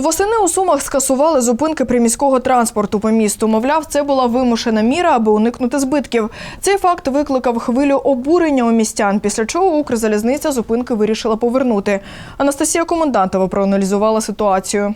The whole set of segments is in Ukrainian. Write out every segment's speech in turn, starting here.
Восени у Сумах скасували зупинки приміського транспорту по місту. Мовляв, це була вимушена міра, аби уникнути збитків. Цей факт викликав хвилю обурення у містян, після чого Укрзалізниця зупинки вирішила повернути. Анастасія Комендантова проаналізувала ситуацію.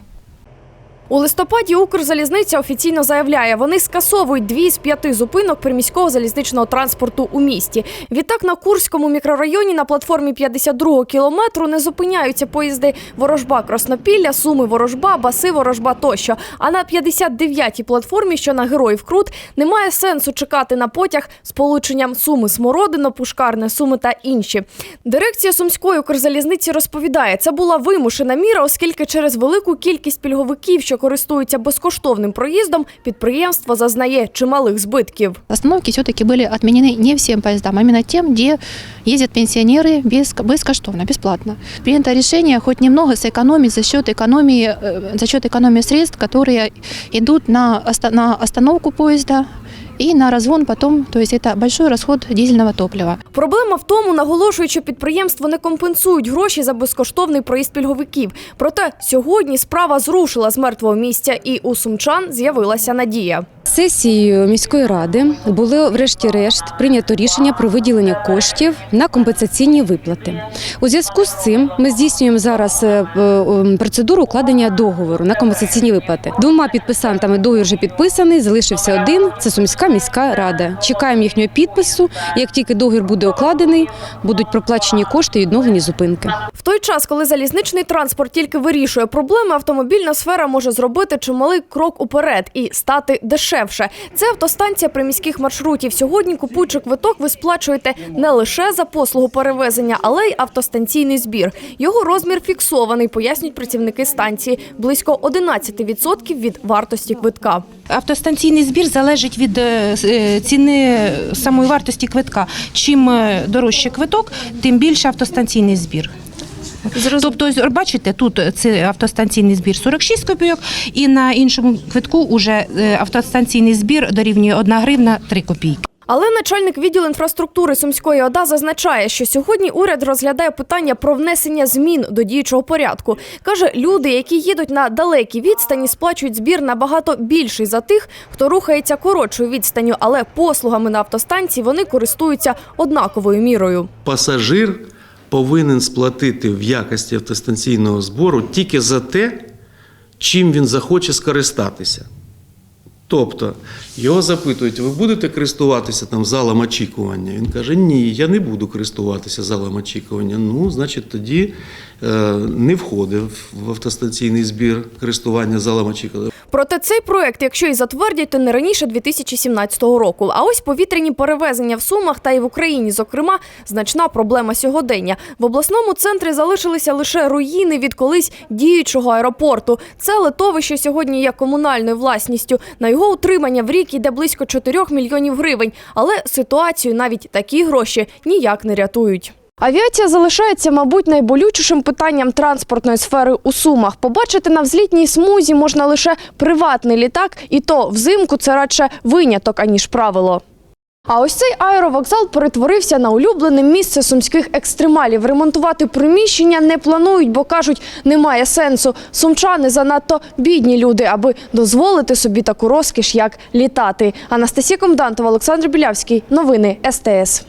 У листопаді Укрзалізниця офіційно заявляє, вони скасовують дві з п'яти зупинок приміського залізничного транспорту у місті. Відтак на Курському мікрорайоні на платформі 52-го кілометру не зупиняються поїзди Ворожба, Краснопілля, Суми, Ворожба, Баси, Ворожба тощо. А на 59-й платформі, що на Героїв Крут, немає сенсу чекати на потяг з полученням Суми, Смородино, Пушкарне, Суми та інші. Дирекція Сумської Укрзалізниці розповідає, це була вимушена міра, оскільки через велику кількість пільговиків, що користуються безкоштовним проїздом, підприємство зазнає чималих збитків. Остановки все-таки были отменены не всем поездам, а именно тем, где ездят пенсионеры без, бескоштовно, бесплатно. Принято решение хоть немного сэкономить за счет экономии, э, за счет экономии средств, которые идут на, оста- на остановку поезда и на разгон потом, то есть это большой расход дизельного топлива. Проблема в тому, наголошують, що підприємство не компенсують гроші за безкоштовний проїзд пільговиків. Проте сьогодні справа зрушила з мертвого місця, і у сумчан з'явилася надія. Сесією міської ради було врешті-решт прийнято рішення про виділення коштів на компенсаційні виплати. У зв'язку з цим ми здійснюємо зараз е, е, процедуру укладення договору на компенсаційні виплати. Двома підписантами договір вже підписаний. Залишився один. Це Сумська міська рада. Чекаємо їхнього підпису. Як тільки договір буде укладений, будуть проплачені кошти і відновлені зупинки. В той час, коли залізничний транспорт тільки вирішує проблеми, автомобільна сфера може зробити чималий крок уперед і стати дешевше. Це автостанція приміських маршрутів. Сьогодні, купуючи квиток, ви сплачуєте не лише за послугу перевезення, але й автостанційний збір. Його розмір фіксований, пояснюють працівники станції близько 11% від вартості квитка. Автостанційний збір залежить від е, е, ціни самої вартості квитка. Чим е, дорожче квиток, тим більше автостанційний збір. Тобто, ось, бачите, тут це автостанційний збір 46 копійок, і на іншому квитку вже е, автостанційний збір дорівнює 1 гривна 3 копійки. Але начальник відділу інфраструктури Сумської ОДА зазначає, що сьогодні уряд розглядає питання про внесення змін до діючого порядку. Каже, люди, які їдуть на далекі відстані, сплачують збір набагато більший за тих, хто рухається коротшою відстанню, але послугами на автостанції вони користуються однаковою мірою. пасажир повинен сплатити в якості автостанційного збору тільки за те, чим він захоче скористатися. Тобто його запитують, ви будете користуватися там залом очікування? Він каже, ні, я не буду користуватися залом очікування. Ну, значить, тоді е, не входить в автостанційний збір користування залом очікування. Проте цей проект, якщо і затвердять, то не раніше 2017 року. А ось повітряні перевезення в Сумах та й в Україні, зокрема, значна проблема сьогодення. В обласному центрі залишилися лише руїни від колись діючого аеропорту. Це литовище сьогодні є комунальною власністю. На його утримання в рік йде близько 4 мільйонів гривень. Але ситуацію навіть такі гроші ніяк не рятують. Авіація залишається, мабуть, найболючішим питанням транспортної сфери у Сумах. Побачити на взлітній смузі можна лише приватний літак, і то взимку це радше виняток, аніж правило. А ось цей аеровокзал перетворився на улюблене місце сумських екстремалів. Ремонтувати приміщення не планують, бо кажуть, немає сенсу. Сумчани занадто бідні люди, аби дозволити собі таку розкіш, як літати. Анастасія Комдантова, Олександр Білявський. Новини СТС.